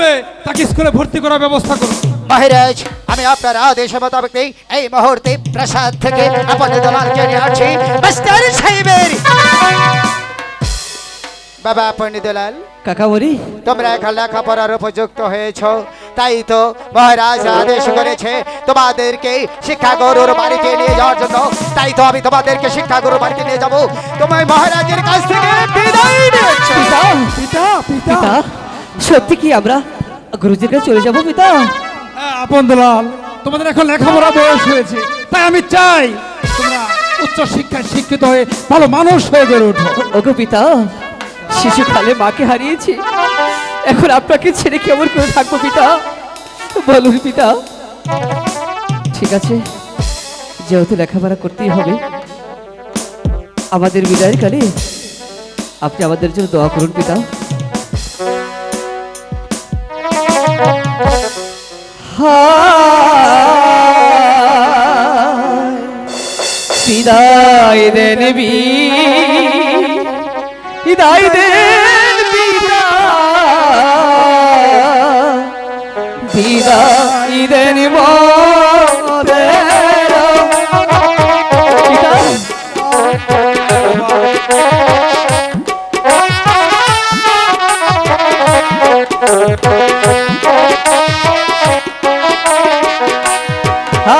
মেয়েটাকে স্কুলে ভর্তি করার ব্যবস্থা করুন। মহারাজ আমি আপনার আদেশ মোতাবেক এই মুহূর্তে প্রাসাদ থেকে আপনাদের দলালকে নিয়ে আসছি মাস্টার সাহেবের। বাবা পণ্ডিতলাল কাকামণি। তোমরা এখন লেখাপড়ার উপযুক্ত হয়েছ। তাই তো মহারাজ আদেশ করেছে তোমাদেরকে শিক্ষা গরুর বাড়িতে নিয়ে যাওয়ার জন্য। তাই তো আমি তোমাদেরকে শিক্ষা গরুর বাড়িতে নিয়ে যাব। তোমায় মহারাজের কাছ থেকে বিদায় নিচ্ছি। পিতা পিতা পিতা। পিতা। সত্যি কি আমরা গুরুজির কাছে চলে যাব পিতা? হ্যাঁ, আপন দুলাল তোমাদের এখন লেখাপড়া বয়স হয়েছে তাই আমি চাই তোমরা উচ্চ শিক্ষায় শিক্ষিত হয়ে ভালো মানুষ হয়ে গড়ে ওঠো। ওগো পিতা শিশুকালে মাকে হারিয়েছি। এখন আপনাকে ছেড়ে কেমন করে থাকব পিতা? বলুন পিতা। ঠিক আছে যেহেতু লেখাপড়া করতেই হবে আমাদের বিদায়ের কালে আপনি আমাদের জন্য দোয়া করুন পিতা। বিদায় দেন বিদায় দেন বিদায়। দেন মোদের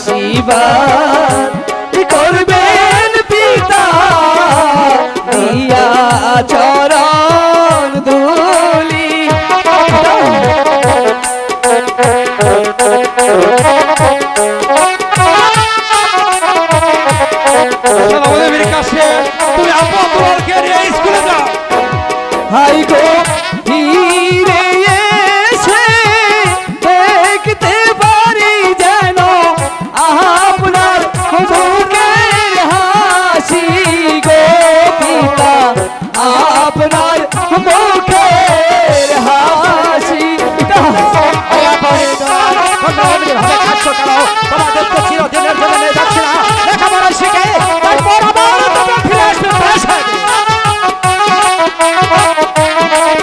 আশীর্বাদ করবেন পিতা দিয়া চরণ ধুলি। চলো, আমাদের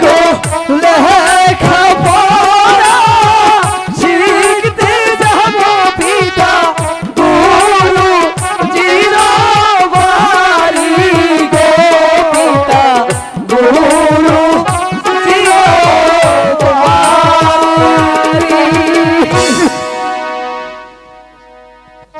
হাই